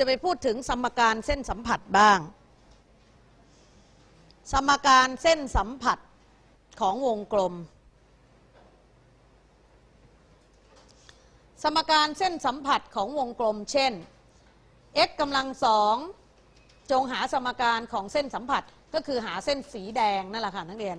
จะไปพูดถึงสมการเส้นสัมผัสบ้าง สมการเส้นสัมผัสของวงกลม สมการเส้นสัมผัสของวงกลม เช่น x กำลังสองจงหาสมการของเส้นสัมผัสก็คือหาเส้นสีแดงนั่นแหละค่ะนักเรียน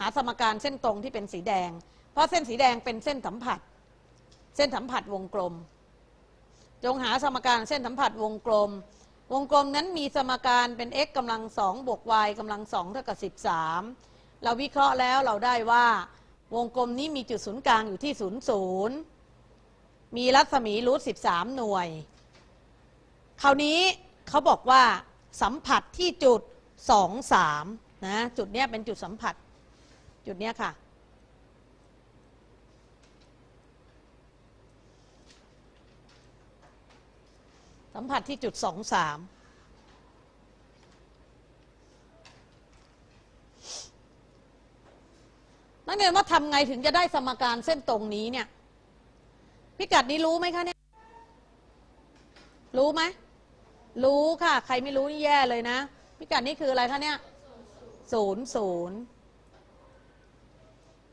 หาสมการเส้นตรงที่เป็นสีแดง เพราะเส้นสีแดงเป็นเส้นสัมผัส เส้นสัมผัสวงกลม จงหาสมการเส้นสัมผัสวงกลม วงกลมนั้นมีสมการเป็น x กำลังสองบวก y กำลังสองเท่ากับ 13 เราวิเคราะห์แล้วเราได้ว่า วงกลมนี้มีจุดศูนย์กลางอยู่ที่ศูนย์ศูนย์มีรัศมีรูท13หน่วย คราวนี้เขาบอกว่าสัมผัสที่จุด2 3นะจุดเนี้ยเป็นจุดสัมผัส จุดเนี้ยค่ะ สัมผัสที่จุดสองสามนักเรียนว่าทำไงถึงจะได้สมการเส้นตรงนี้เนี่ย พิกัดนี้รู้ไหมคะเนี่ย รู้ไหม รู้ค่ะ ใครไม่รู้นี่แย่เลยนะ พิกัดนี้คืออะไรคะเนี่ยศูนย์ศูนย์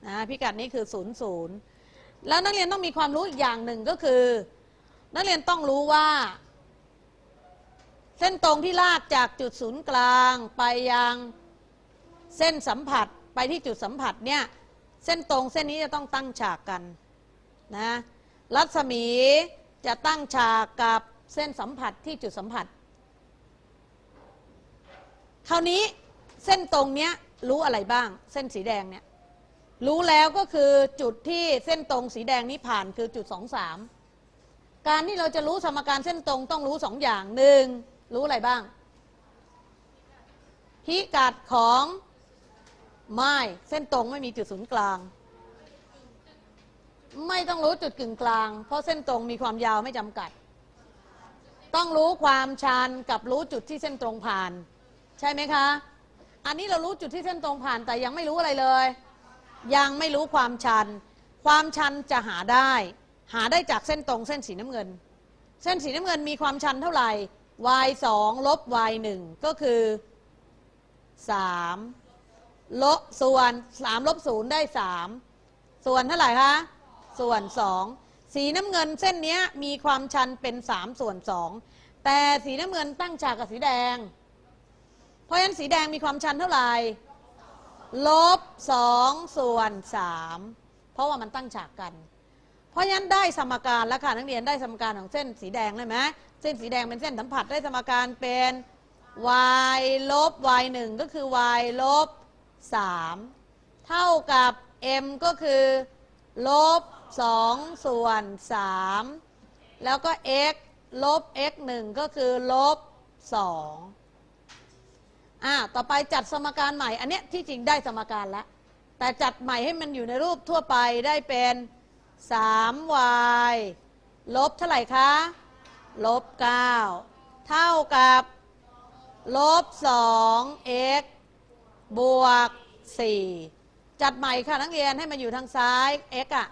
นะพิกัดนี้คือศูนย์ศูนย์แล้วนักเรียนต้องมีความรู้อีกอย่างหนึ่งก็คือ นักเรียนต้องรู้ว่า เส้นตรงที่ลากจากจุดศูนย์กลางไปยังเส้นสัมผัสไปที่จุดสัมผัสเนี่ยเส้นตรงเส้นนี้จะต้องตั้งฉากกันนะรัศมีจะตั้งฉากกับเส้นสัมผัสที่จุดสัมผัส คราวนี้เส้นตรงเนี้ยรู้อะไรบ้าง เส้นสีแดงเนี่ยรู้แล้วก็คือจุดที่เส้นตรงสีแดงนี้ผ่านคือจุดสองสามการที่เราจะรู้สมการเส้นตรงต้องรู้สองอย่างหนึ่ง รู้อะไรบ้าง พิกัดของไม้เส้นตรงไม่มีจุดศูนย์กลาง ไม่ต้องรู้จุดกึ่งกลาง เพราะเส้นตรงมีความยาวไม่จำกัด ต้องรู้ความชันกับรู้จุดที่เส้นตรงผ่าน ใช่ไหมคะ อันนี้เรารู้จุดที่เส้นตรงผ่านแต่ยังไม่รู้อะไรเลย ยังไม่รู้ความชัน ความชันจะหาได้ หาได้จากเส้นตรงเส้นสีน้ำเงิน เส้นสีน้ำเงินมีความชันเท่าไหร่ y 2ลบ y 1ก็คือ 3 ลบส่วน 3 ลบ 0 ได้ 3 ส่วนเท่าไหร่คะ ส่วน 2 สีน้ำเงินเส้นนี้มีความชันเป็น 3 ส่วน 2 แต่สีน้ำเงินตั้งฉากกับสีแดง เพราะฉะนั้นสีแดงมีความชันเท่าไหร่ ลบ 2 ส่วน 3 เพราะว่ามันตั้งฉากกัน ราะฉะนั้นได้สมการแล้วค่ะนักเรียนได้สมการของเส้นสีแดงเลยไหมเส้นสีแดงเป็นเส้นสัมผัสได้สมการเป็น y ลบ y 1ก็คือ y ลบ 3 เท่ากับ m ก็คือลบ 2 ส่วน 3 แล้วก็ x ลบ x 1ก็คือลบ 2 อ่าต่อไปจัดสมการใหม่ อันเนี้ยที่จริงได้สมการแล้ว แต่จัดใหม่ให้มันอยู่ในรูปทั่วไปได้เป็น 3y ลบเท่าไหร่คะ ลบ 9 เท่ากับ ลบ 2x บวก 4 จัดใหม่ค่ะ นักเรียนให้มันอยู่ทางซ้าย x อะ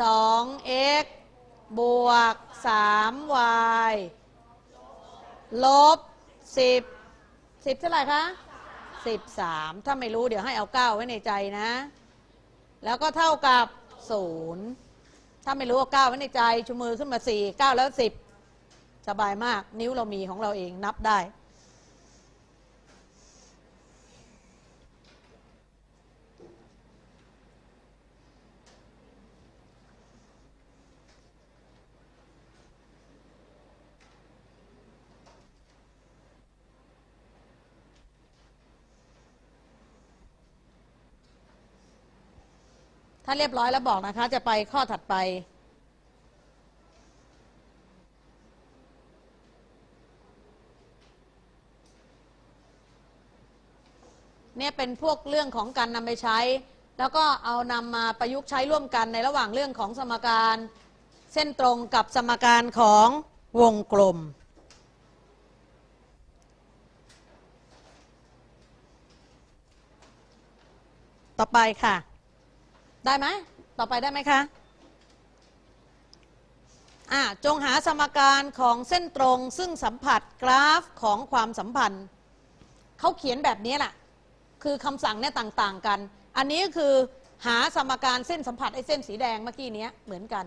2x บวก 3y ลบ 10 10 เท่าไหร่คะ 13 ถ้าไม่รู้เดี๋ยวให้เอา 9 ไว้ในใจนะ แล้วก็เท่ากับ 0 ถ้าไม่รู้เอาวไว้ในใจชูมือขึ้นมาสี่ก้าวแล้วสิบสบายมาก นิ้วเรามีของเราเองนับได้ ถ้าเรียบร้อยแล้วบอกนะคะ จะไปข้อถัดไป เนี่ยเป็นพวกเรื่องของการนำไปใช้ แล้วก็เอานำมาประยุกต์ใช้ร่วมกันในระหว่างเรื่องของสมการเส้นตรงกับสมการของวงกลมต่อไปค่ะ ได้ไหมต่อไปได้ไหมคะอะจงหาสมการของเส้นตรงซึ่งสัมผัสกราฟของความสัมพันธ์เขาเขียนแบบนี้แหละคือคำสั่งเนี่ยต่างๆกัน อันนี้ก็คือหาสมการเส้นสัมผัสไอ้เส้นสีแดงเมื่อกี้เนี้ยเหมือนกัน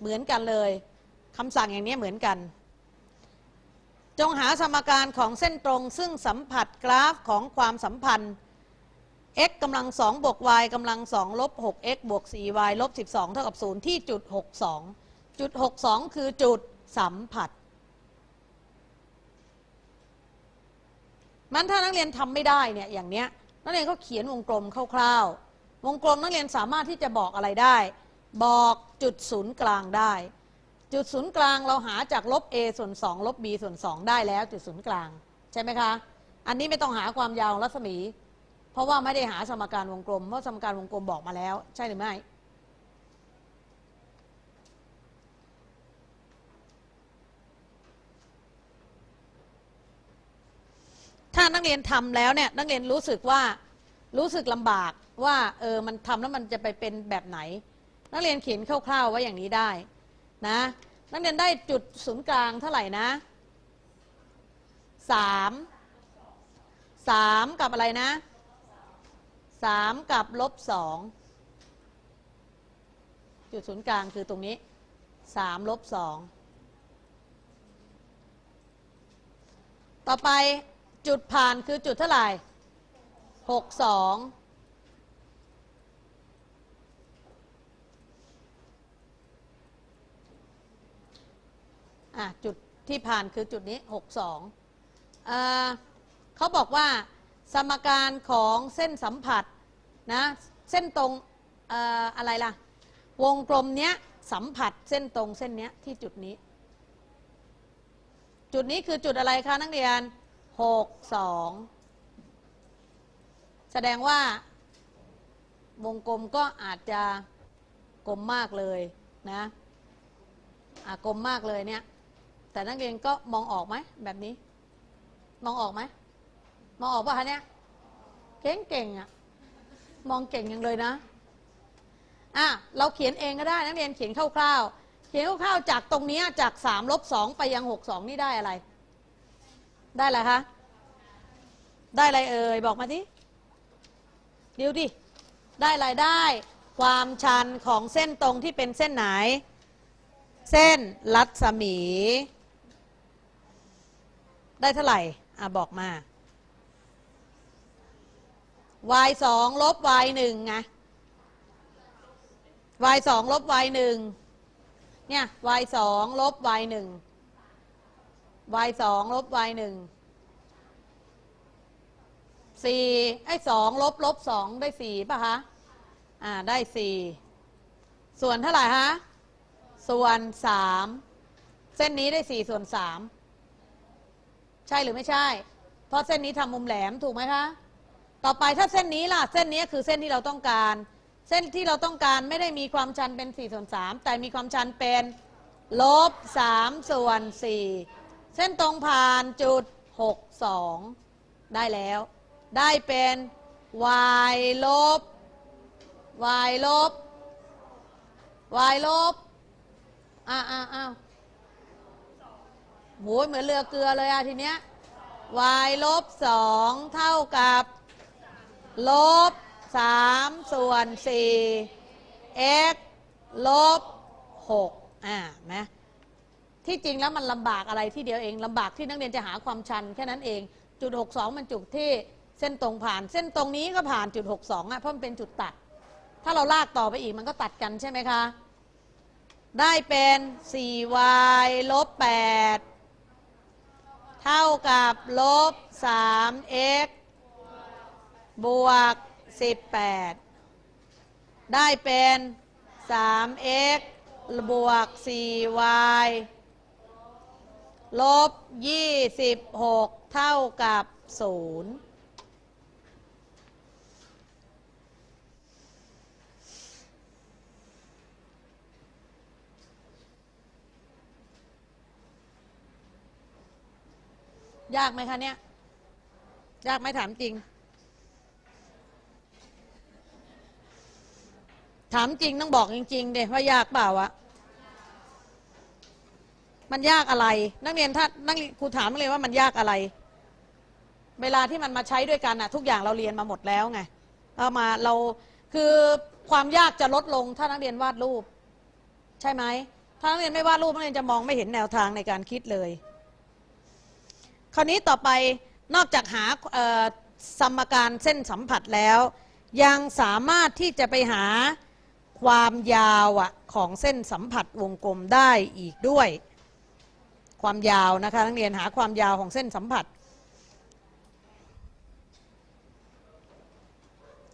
เหมือนกันเลยคำสั่งอย่างนี้เหมือนกัน จงหาสมการของเส้นตรงซึ่งสัมผัสกราฟของความสัมพันธ์ x กำลัง2บวก y กำลัง2ลบ 6x บวก 4y ลบ 12 เท่ากับ 0 ที่จุด 62 จุด 62 คือจุดสัมผัส มันถ้านักเรียนทำไม่ได้เนี่ยอย่างเนี้ยนักเรียนก็เขียนวงกลมคร่าวๆ วงกลมนักเรียนสามารถที่จะบอกอะไรได้ บอกจุดศูนย์กลางได้ จุดศูนย์กลางเราหาจากลบ a ส่วน 2 ลบ b ส่วน 2 ได้แล้วจุดศูนย์กลาง ใช่ไหมคะ อันนี้ไม่ต้องหาความยาวของรัศมี เพราะว่าไม่ได้หาสมการวงกลม เพราะสมการวงกลมบอกมาแล้ว ใช่หรือไม่ ถ้านักเรียนทำแล้วเนี่ยนักเรียนรู้สึกว่ารู้สึกลำบากว่าเออมันทำแล้วมันจะไปเป็นแบบไหน นักเรียนเขียนคร่าวๆไว้อย่างนี้ได้นะนักเรียนได้จุดศูนย์กลางเท่าไหร่นะสามสามกับอะไรนะ สามกับลบสองจุดศูนย์กลางคือตรงนี้สามลบสองต่อไปจุดผ่านคือจุดเท่าไหร่หกสองอะจุดที่ผ่านคือจุดนี้หกสองเขาบอกว่าสมการของเส้นสัมผัส นะเส้นตรงออะไรล่ะ วงกลมเนี้ยสัมผัสเส้นตรงเส้นเนี้ยที่จุดนี้ จุดนี้คือจุดอะไรคะนักเรียนหกสองแสดงว่าวงกลมก็อาจจะกลมมากเลยนะอะกลมมากเลยเนี่ย แต่นักเรียนก็มองออกไหมแบบนี้ มองออกไหมมองออกป่ะคะเนี่ยเก่งเก่งๆอะ มองเก่งยังเลยนะอะเราเขียนเองก็ได้นักเรียนเขียนคร่าวๆ เขียนคร่าวๆจากตรงนี้จาก3ลบ2ไปยัง6 2นี่ได้อะไร ได้อะไรคะ ได้อะไรเอ่ยบอกมาดิเดี๋ยวดิ ได้อะไรได้ ความชันของเส้นตรงที่เป็นเส้นไหน เส้นรัศมี ได้เท่าไหร่ อะบอกมา y สองลบ y หนึ่งไง y สองลบ y หนึ่งเนี่ย y สองลบ y หนึ่ง y สองลบ y หนึ่งสี่ไอ้สองลบลบสองได้สี่ป่ะคะ อ่า ได้สี่ส่วนเท่าไหร่ฮะ ส่วนสามเส้นนี้ได้สี่ส่วนสามใช่หรือไม่ใช่ เพราะเส้นนี้ทำมุมแหลมถูกไหมคะ ต่อไปถ้าเส้นนี้ล่ะ เส้นนี้คือเส้นที่เราต้องการ เส้นที่เราต้องการไม่ได้มีความชันเป็น4ส่วน3แต่มีความชันเป็นลบ3ส่วน4เส้นตรงผ่านจุด 6 2 ได้แล้ว ได้เป็น y ลบ y ลบ y ลบอ้าวอ้าวอ้าวโหเหมือนเรือเกลือเลยอะทีเนี้ย y ลบ 2 เท่ากับ ลบ3ส่วน4 x ลบ6อ่านะที่จริงแล้วมันลำบากอะไรที่เดียวเองลำบากที่นักเรียนจะหาความชันแค่นั้นเอง จุด 62 มันจุดที่เส้นตรงผ่าน เส้นตรงนี้ก็ผ่านจุด 62อะเพราะมันเป็นจุดตัด ถ้าเราลากต่อไปอีกมันก็ตัดกันใช่ไหมคะ ได้เป็น 4y ลบ 8 เท่ากับลบ 3x บวก 18 ได้เป็น 3x บวก 4y ลบ 26 เท่ากับ 0ยากไหมคะเนี่ย ยากไหมถามจริง ถามจริงต้องบอกจริงๆเดว่ายากเปล่าวะมันยากอะไร นักเรียนถ้านักครูถามนักเรียนว่ามันยากอะไร เวลาที่มันมาใช้ด้วยกันอะทุกอย่างเราเรียนมาหมดแล้วไงเอามาเราคือความยากจะลดลงถ้านักเรียนวาดรูป ใช่ไหมถ้านักเรียนไม่วาดรูปนักเรียนจะมองไม่เห็นแนวทางในการคิดเลย คราวนี้ต่อไปนอกจากหาสมการเส้นสัมผัสแล้ว ยังสามารถที่จะไปหา ความยาวอะของเส้นสัมผัสวงกลมได้อีกด้วย ความยาวนะคะนักเรียนหาความยาวของเส้นสัมผัส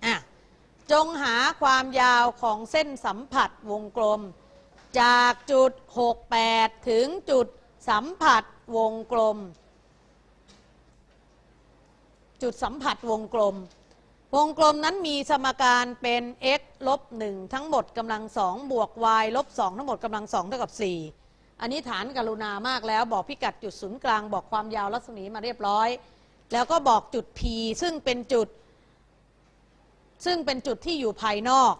อะจงหาความยาวของเส้นสัมผัสวงกลม จากจุด 68 ถึงจุดสัมผัสวงกลม จุดสัมผัสวงกลม วงกลมนั้นมีสมการเป็น x ลบ1ทั้งหมดกำลังสองบวก y ลบ2ทั้งหมดกำลังสองเท่ากับ 4 อันนี้ฐานกรุณามากแล้วบอกพิกัดจุดศูนย์กลาง บอกความยาวรัศมีมาเรียบร้อย แล้วก็บอกจุด p ซึ่งเป็นจุด ซึ่งเป็นจุดที่อยู่ภายนอก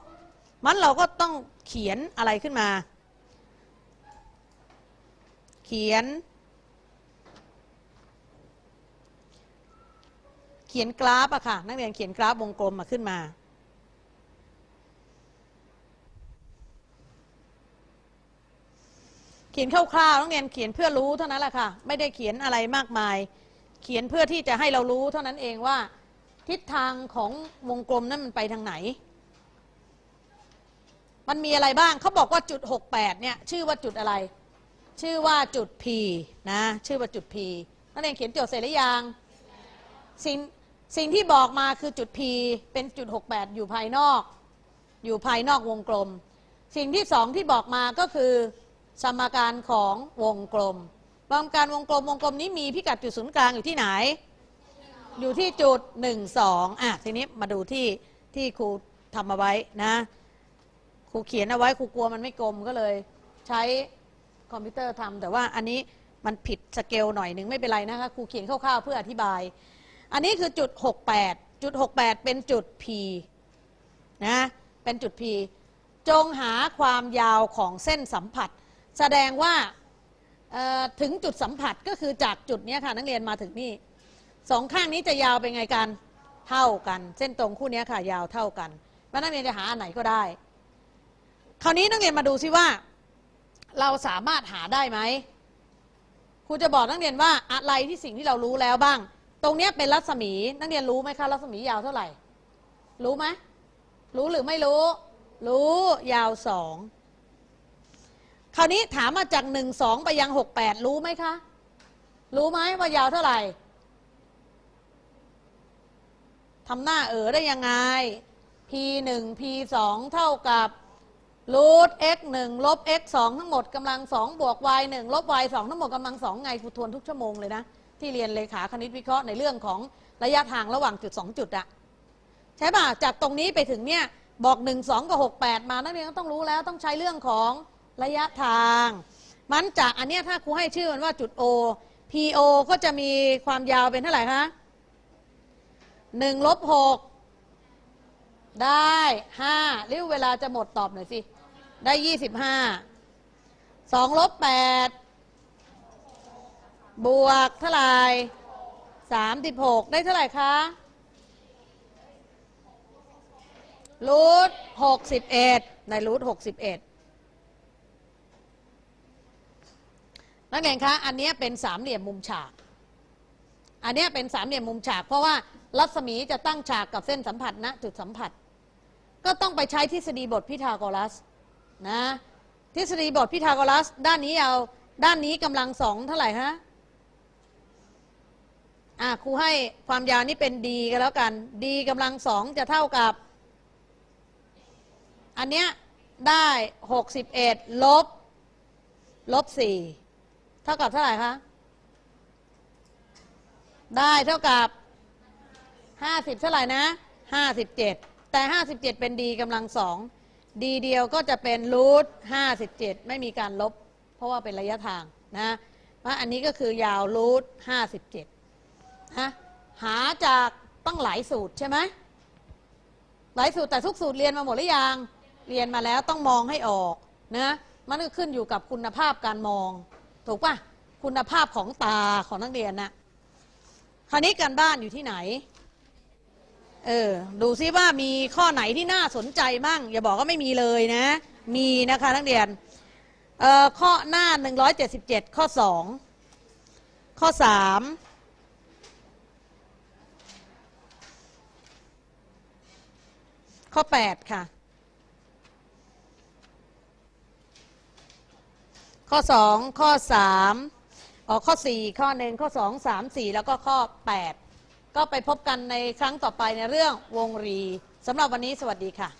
มันเราก็ต้องเขียนอะไรขึ้นมา เขียน เขียนกราฟอะค่ะ นักเรียนเขียนกราฟวงกลมมาขึ้นมา เขียนคร่าวๆนักเรียนเขียนเพื่อรู้เท่านั้นแหละค่ะ ไม่ได้เขียนอะไรมากมาย เขียนเพื่อที่จะให้เรารู้เท่านั้นเองว่า ทิศทางของวงกลมนั้นมันไปทางไหน มันมีอะไรบ้างเขาบอกว่าจุด 68 เนี่ย ชื่อว่าจุดอะไร ชื่อว่าจุด P นะ ชื่อว่าจุด P นักเรียนเขียนโจทย์เสร็จหรือยังสิ่ง สิ่งที่บอกมาคือจุด P เป็นจุด 68 อยู่ภายนอก อยู่ภายนอกวงกลม สิ่งที่สองที่บอกมาก็คือสมการของวงกลมสมการวงกลมวงกลมนี้มีพิกัดจุดศูนย์กลางอยู่ที่ไหน อยู่ที่จุด 1 2อะทีนี้มาดูที่ที่ครูทำเอาไว้นะครูเขียนเอาไว้ครูกลัวมันไม่กลมก็เลย ใช้คอมพิวเตอร์ทำแต่ว่าอันนี้มันผิดสเกลหน่อยหนึ่งไม่เป็นไรนะคะครูเขียนคร่าวๆเพื่ออธิบาย อันนี้คือจุด 68จุด68 เป็นจุด P นะเป็นจุด P จงหาความยาวของเส้นสัมผัส แสดงว่าถึงจุดสัมผัสก็คือจากจุดนี้ค่ะนักเรียนมาถึงนี่สองข้างนี้จะยาวเป็นไงกันเท่ากัน เส้นตรงคู่นี้ค่ะ ยาวเท่ากันเพราะนักเรียนจะหาอันไหนก็ได้ คราวนี้นักเรียนมาดูซิว่า เราสามารถหาได้ไหมครูจะบอกนักเรียนว่าอะไรที่สิ่งที่เรารู้แล้วบ้าง ตรงเนี้ยเป็นรัศมี นักเรียนรู้ไหมคะรัศมียาวเท่าไหร่ รู้ไหมรู้หรือไม่รู้ รู้ยาวสองคราวนี้ถามมาจากหนึ่งสองไปยังหกแปดรู้ไหมคะ รู้ไหมว่ายาวเท่าไหร่ทำหน้าเออได้ยังไง p หนึ่ง p สองเท่ากับรูท x หนึ่งลบ x สองทั้งหมดกำลังสองบวก y หนึ่งลบ y สองทั้งหมดกำลังสองไงครูทวนทุกชั่วโมงเลยนะ ที่เรียนเลขาคณิตวิเคราะห์ในเรื่องของระยะทางระหว่างจุดสองจุดอะใช่ป่ะจากตรงนี้ไปถึงเนี่ยบอก 1 2 กับ 6 8 มานักเรียนก็ต้องรู้แล้วต้องใช้เรื่องของระยะทาง มันจากอันเนี้ยถ้าครูให้ชื่อมันว่าจุด O PO ก็จะมีความยาวเป็นเท่าไหร่คะ1ลบ6ได้ 5เรียกเวลาจะหมดตอบหน่อยสิ ได้ 25 2ลบ8 บวกเท่าไหร่36ได้เท่าไหร่คะรูทหกสิบเอ็ดในรูทหกสิบเอ็ดนักเรียนคะ อันนี้เป็นสามเหลี่ยมมุมฉาก อันนี้เป็นสามเหลี่ยมมุมฉาก เพราะว่ารัศมีจะตั้งฉากกับเส้นสัมผัสณจุดสัมผัส ก็ต้องไปใช้ทฤษฎีบทพิทาโกรัสนะ ทฤษฎีบทพิทาโกรัส ด้านนี้เอา ด้านนี้กำลังสองเท่าไหร่ฮะ อะครูให้ความยาวนี้เป็น d กันแล้วกัน d กำลังสองจะเท่ากับ อันเนี้ยได้61ลบ ลบ4เท่ากับเท่าไหร่คะได้เท่ากับ50เท่าไหร่นะ57แต่57เจ็ดเป็นดีกำลังสองดีเดียวก็จะเป็นรูท57ไม่มีการลบ เพราะว่าเป็นระยะทางนะว่าอันนี้ก็คือยาวรูท57 ฮะหาจากตั้งหลายสูตรใช่ไหมหลายสูตรแต่ทุกสูตรเรียนมาหมดหรือยังเรียนมาแล้วต้องมองให้ออกนะมันก็ขึ้นอยู่กับคุณภาพการมอง ถูกปะคุณภาพของตาของนักเรียนนะคราวนี้การบ้านอยู่ที่ไหนเออดูซิว่ามีข้อไหนที่น่าสนใจมั่งอย่าบอกว่าไม่มีเลยนะ มีนะคะนักเรียนเอ่อข้อหน้า 177 ข้อ 2 ข้อ 3 ข้อ 8 ค่ะ ข้อ 2 ข้อ 3อ๋อข้อ 4 ข้อ1ข้อ 2 3 4 แล้วก็ข้อ 8 ก็ไปพบกันในครั้งต่อไปในเรื่องวงรีสำหรับวันนี้สวัสดีค่ะ